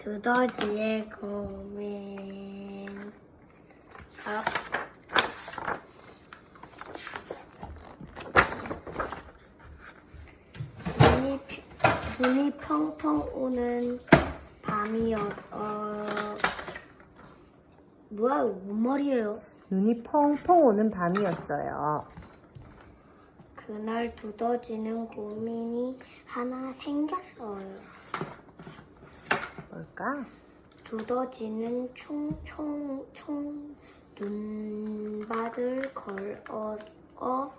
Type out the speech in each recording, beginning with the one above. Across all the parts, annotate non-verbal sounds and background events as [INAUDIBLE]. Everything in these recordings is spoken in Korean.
두더지의 고민. 아. 눈이, 피- 눈이 펑펑 오는 밤이었, 어, 뭐야, 뭔 말이에요? 눈이 펑펑 오는 밤이었어요. 그날 두더지는 고민이 하나 생겼어요. 뭘까? 두더지는 총총총 눈밭을 걸어 어,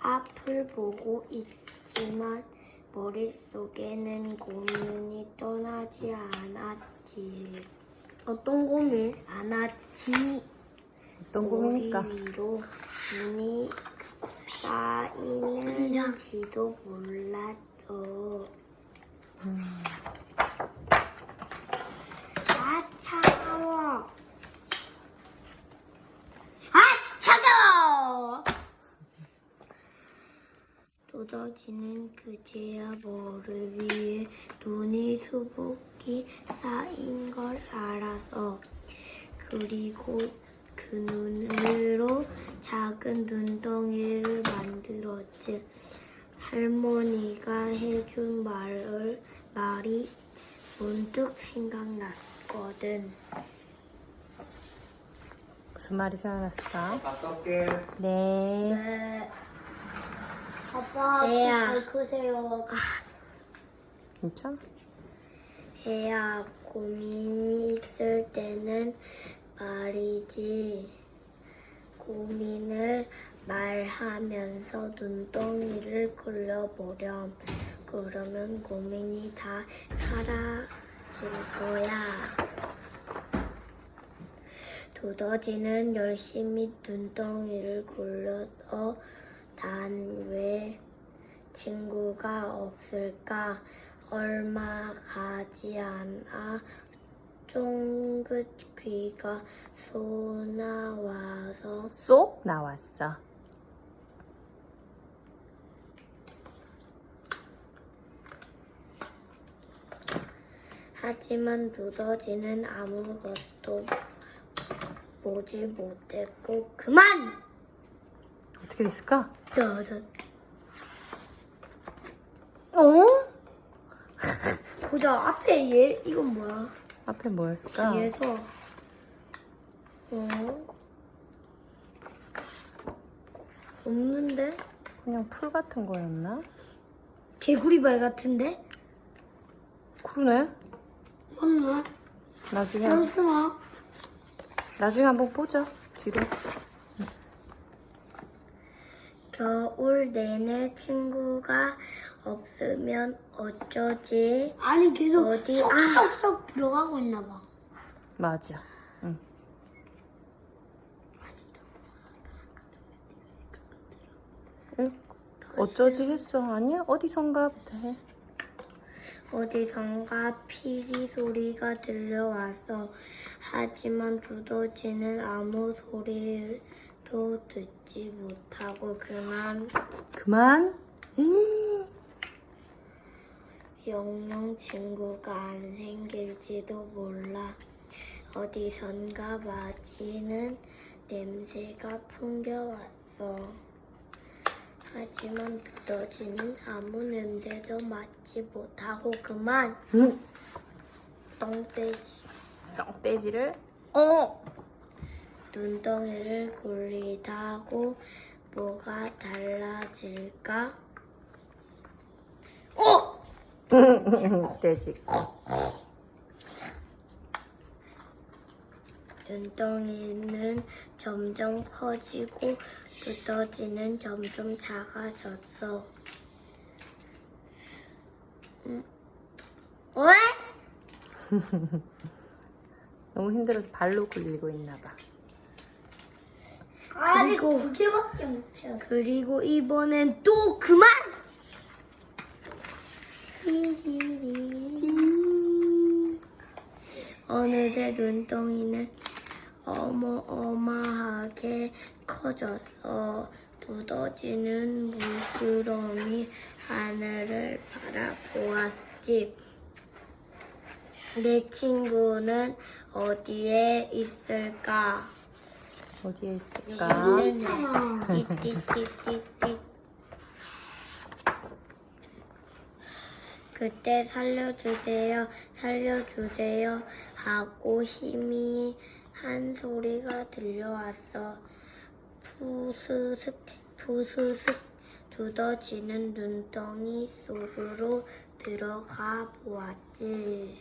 앞을 보고 있지만 머릿속에는 고민이 떠나지 않았지. 어떤 고민? 않았지. 어떤 고민일까? 위로 눈이 쌓이는지도 몰랐어. 아 차가워. 아 차가워. 두더지는 그제야 머리 위에 눈이 수북이 쌓인 걸 알아서 그리고 그 눈으로 작은 눈덩이를 만들었지. 할머니가 해준 말을 말이 문득 생각났거든. 무슨 말이 생각났을까? 갔다 올게. 네. 네. 아빠 잘 크세요. 진짜? 해야 고민이 있을 때는 말이지. 고민을 말하면서 눈덩이를 굴려보렴. 그러면 고민이 다 사라질 거야. 두더지는 열심히 눈덩이를 굴려서 난 왜 친구가 없을까? 얼마 가지 않아 쫑긋 귀가 쏘 나와서 쏙 나왔어. 하지만 두더지는 아무것도 보지 못했고 그만! 어떻게 됐을까? 어? [LAUGHS] 보자 앞에 얘 이건 뭐야? 앞에 뭐였을까? 뒤에서 어? 없는데? 그냥 풀 같은 거였나? 개구리발 같은데? 그러네. 엄마 나중에 잠시만 나중에 한번 보자. 뒤로. 겨울 내내 친구가 없으면 어쩌지? 아니 계속 어디 쏙쏙 들어가고 있나 봐. 맞아. 응. 응. 어쩌지 했어? 아니야? 어디선가부터 해. 어디선가 피리 소리가 들려왔어. 하지만 두더지는 아무 소리 도 듣지 못하고 그만 그만. 음. 영영 친구가 안 생길지도 몰라. 어디선가 마지는 냄새가 풍겨왔어. 하지만 두더지는 아무 냄새도 맡지 못하고 그만 응. 똥돼지 똥돼지를. 어. 눈덩이를 굴리다 고 뭐가 달라질까? 어! [LAUGHS] 돼지. 눈덩이는 점점 커지고 두더지는 점점 작아졌어. 음. 왜? [LAUGHS] 너무 힘들어서 발로 굴리고 있나 봐. 아직 두 개밖에 못 채웠어. 그리고 이번엔 또 그만! 어느새 눈덩이는 어마어마하게 커졌어. 두더지는 물구름이 하늘을 바라보았지. 내 친구는 어디에 있을까? 어디에 있을까? 띠띠띠띠띠. 그때 살려주세요, 살려주세요 하고 힘이 한 소리가 들려왔어. 푸스슥, 푸스슥 두더지는 눈덩이 속으로 들어가 보았지.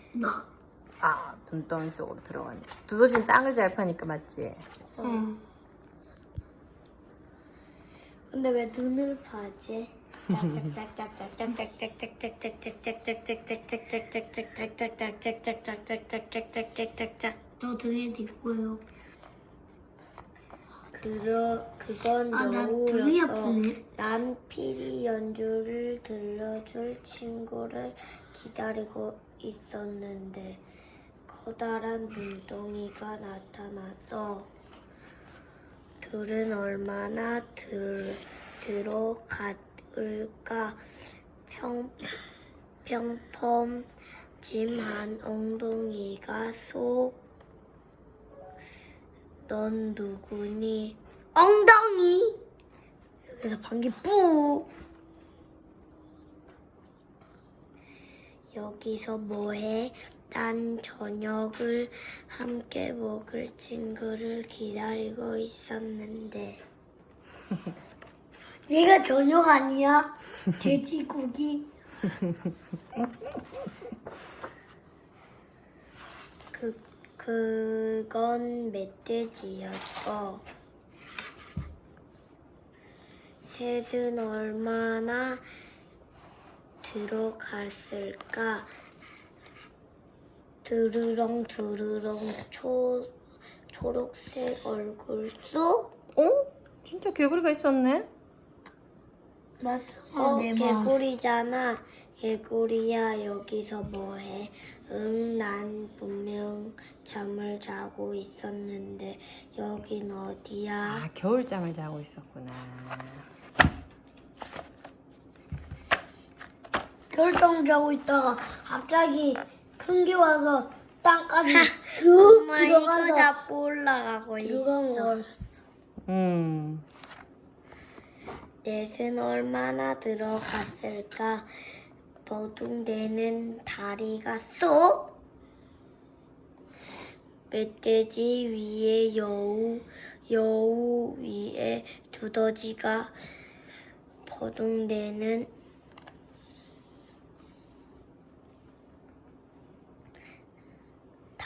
아, 눈덩이 속으로 들어가네. 두더지는 땅을 잘 파니까 맞지? 어. 근데 왜 눈을 파지? 저 등에 있고요. 그러 그건 아, 나 등이 여우였어. 아프네. 난 피리 연주를 들려줄 친구를 기다리고 있었는데 커다란 눈덩이가 나타났어. 둘은 얼마나 들, 들어갈까 평, 평범짐한 엉덩이가 쏙넌 누구니? 엉덩이! 여기서 방귀 뿌! 여기서 뭐해? 난 저녁을 함께 먹을 친구를 기다리고 있었는데. [LAUGHS] 얘가 저녁 아니야? [LAUGHS] 돼지고기. [LAUGHS] 그, 그건 멧돼지였어. 셋은 얼마나 들어갔을까? 드르렁 드르렁 초 초록색 얼굴 쏙? 어? 진짜 개구리가 있었네? 맞아. 어내 맘. 개구리잖아. 개구리야 여기서 뭐해? 응, 난 분명 잠을 자고 있었는데 여긴 어디야? 아, 겨울잠을 자고 있었구나. 결정 자고 있다가 갑자기 큰 게 와서 땅까지 엄마 쓱 이거 들어가서 잡고 올라가고 들어간 있어. 걸. 음. 넷은 얼마나 들어갔을까? 도둑대는 다리가 쏙? 멧돼지 위에 여우, 여우 위에 두더지가 버둥대는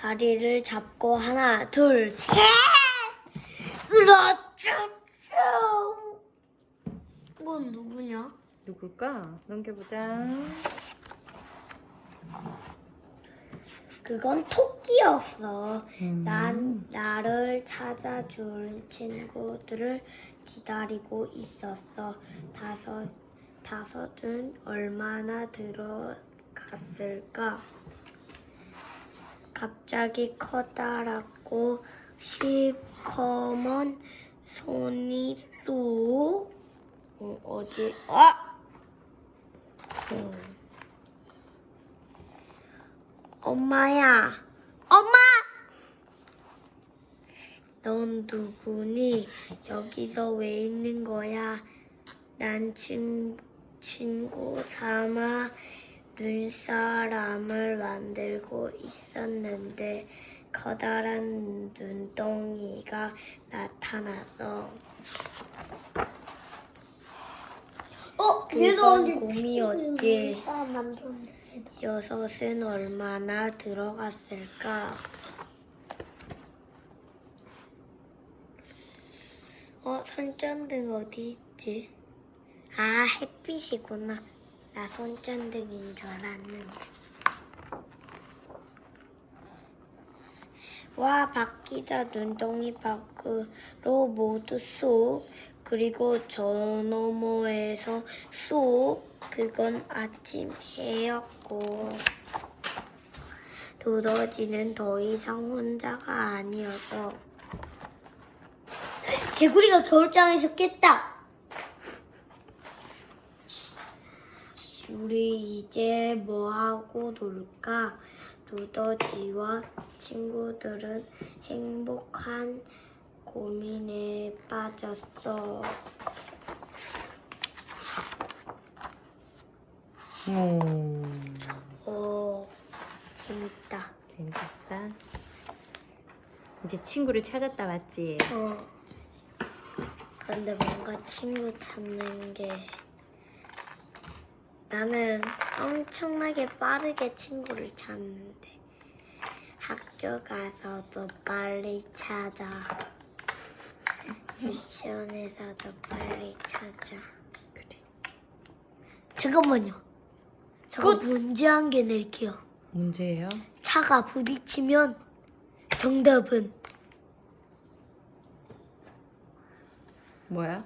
다리를 잡고 하나, 둘, 셋! 그렇죠! 이건 누구냐? 누굴까? 넘겨보자. 그건 토끼였어. 음. 난 나를 찾아줄 친구들을 기다리고 있었어. 다섯, 다섯은 얼마나 들어갔을까? 갑자기 커다랗고 시커먼 손이 또 어, 어디? 아! 음. 엄마야, 엄마! 넌 누구니? 여기서 왜 있는 거야? 난 친, 친구 삼아 눈사람을 만들고 있었는데 커다란 눈덩이가 나타났어. 어, 그건 곰이었지. 여섯은 얼마나 들어갔을까? 어, 손전등 어디 있지? 아, 햇빛이구나. 나 손전등인 줄 알았는데. 와, 바뀌자 눈덩이 밖으로 모두 쏙. 그리고 저 너머에서 쏙. 그건 아침 해였고. 두더지는 더 이상 혼자가 아니어서. [LAUGHS] 개구리가 겨울장에서 깼다! 우리 이제 뭐하고 놀까? 두더지와 친구들은 행복한 고민에 빠졌어. 오, 오, 재밌다. 재밌었어. 이제 친구를 찾았다 맞지? 어. 근데 뭔가 친구 찾는 게 나는 엄청나게 빠르게 친구를 찾는데 학교 가서도 빨리 찾아. 미션에서도 빨리 찾아. 그래. 잠깐만요. 저거 문제 한 개 낼게요. 문제예요? 차가 부딪히면 정답은 뭐야?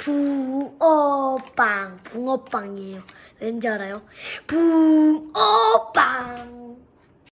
붕어빵. 붕어빵이에요. 왠지 알아요? 붕어빵.